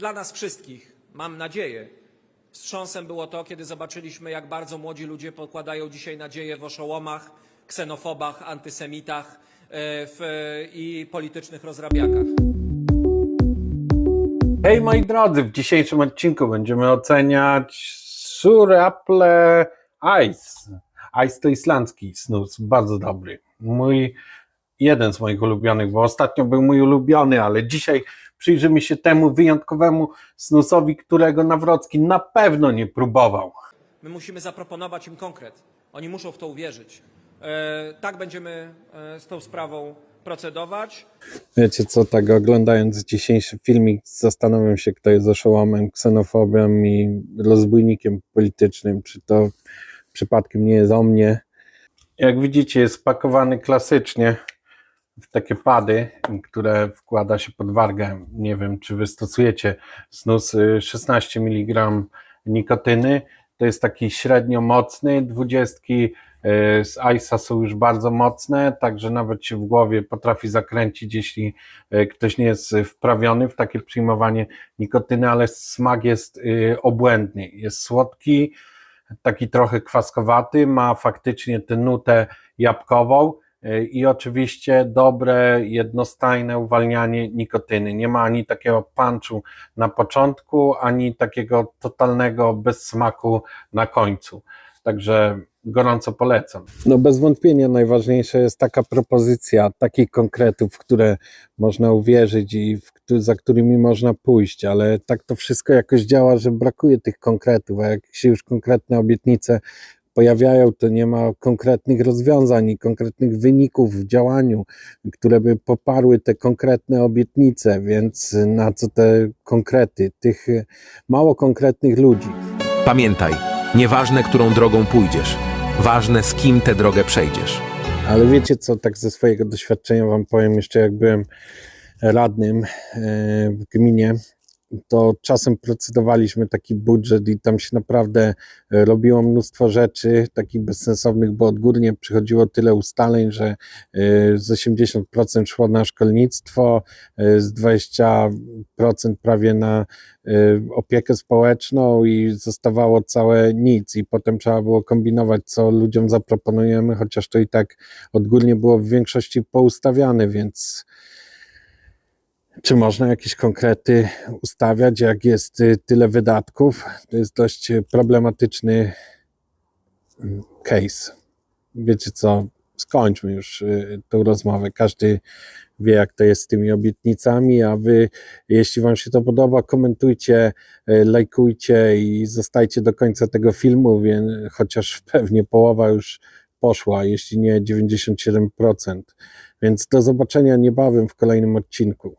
Dla nas wszystkich, mam nadzieję, wstrząsem było to, kiedy zobaczyliśmy, jak bardzo młodzi ludzie pokładają dzisiaj nadzieję w oszołomach, ksenofobach, antysemitach e, w, i politycznych rozrabiakach. Hej moi drodzy, w dzisiejszym odcinku będziemy oceniać Sur Apple Ice. Ice to islandzki snus, bardzo dobry. Mój, jeden z moich ulubionych, bo ostatnio był mój ulubiony, ale dzisiaj przyjrzymy się temu wyjątkowemu snusowi, którego Nawrocki na pewno nie próbował. My musimy zaproponować im konkret. Oni muszą w to uwierzyć. E, tak będziemy e, z tą sprawą procedować. Wiecie co, tak oglądając dzisiejszy filmik zastanawiam się, kto jest oszołomem, ksenofobem i rozbójnikiem politycznym, czy to przypadkiem nie jest o mnie. Jak widzicie, jest pakowany klasycznie w takie pady, które wkłada się pod wargę. Nie wiem, czy wy stosujecie snus y, 16 mg nikotyny. To jest taki średnio mocny. Dwudziestki y, z Ice'a są już bardzo mocne, także nawet się w głowie potrafi zakręcić, jeśli y, ktoś nie jest wprawiony w takie przyjmowanie nikotyny, ale smak jest y, obłędny. Jest słodki, taki trochę kwaskowaty, ma faktycznie tę nutę jabłkową y, i oczywiście dobre, jednostajne uwalnianie nikotyny. Nie ma ani takiego punchu na początku, ani takiego totalnego bezsmaku na końcu. Także gorąco polecam. No bez wątpienia najważniejsza jest taka propozycja, takich konkretów, w które można uwierzyć i w, za którymi można pójść, ale tak to wszystko jakoś działa, że brakuje tych konkretów, a jak się już konkretne obietnice pojawiają, to nie ma konkretnych rozwiązań i konkretnych wyników w działaniu, które by poparły te konkretne obietnice, więc na co te konkrety, tych e, mało konkretnych ludzi. Pamiętaj, nieważne którą drogą pójdziesz, ważne z kim tę drogę przejdziesz. Ale wiecie co, tak ze swojego doświadczenia wam powiem jeszcze, jak byłem radnym e, w gminie, to czasem procedowaliśmy taki budżet i tam się naprawdę e, robiło mnóstwo rzeczy takich bezsensownych, bo odgórnie przychodziło tyle ustaleń, że e, z 80% szło na szkolnictwo, e, z 20% prawie na opiekę społeczną i zostawało całe nic. I potem trzeba było kombinować, co ludziom zaproponujemy, chociaż to i tak odgórnie było w większości poustawiane, więc czy można jakieś konkrety ustawiać, jak jest y, tyle wydatków? To jest dość y, problematyczny mm, case. Wiecie co, skończmy już y, tę rozmowę. Każdy wie, jak to jest z tymi obietnicami, a wy, jeśli wam się to podoba, komentujcie, lajkujcie i zostajcie do końca tego filmu, więc chociaż pewnie połowa już poszła, jeśli nie 97%. Więc do zobaczenia niebawem w kolejnym odcinku.